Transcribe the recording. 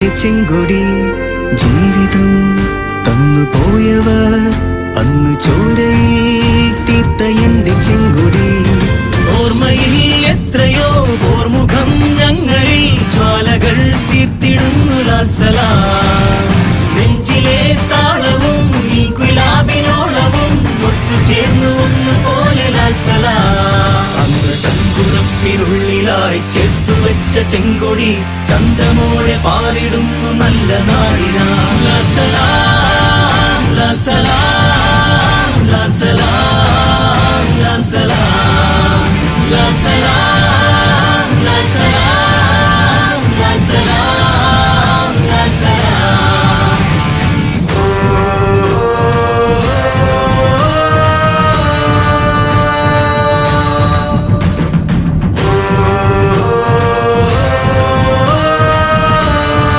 ചെങ്കൊടി ജീവിതം തന്നു പോയവർ അന്ന് ചോരയിൽ തീർത്ത എന്റെ ചെങ്കൊടി. ഓർമ്മയിൽ എത്രയോ ഓർമുഖം ഞങ്ങളിൽ ജ്വാലകൾ തീർത്തിടുന്നു ലാൽസല നെഞ്ചിലെ താളവും ഈ കുലാബിനോളവും ഒത്തുചേർന്നു ഒന്നുപോലെ ലാൽസല അന്ന് ചങ്കുറപ്പിനുള്ളിലായി വെച്ച ചെങ്കൊടി ചന്തമോടെ പാറിടുന്നു നല്ല നാടിനാ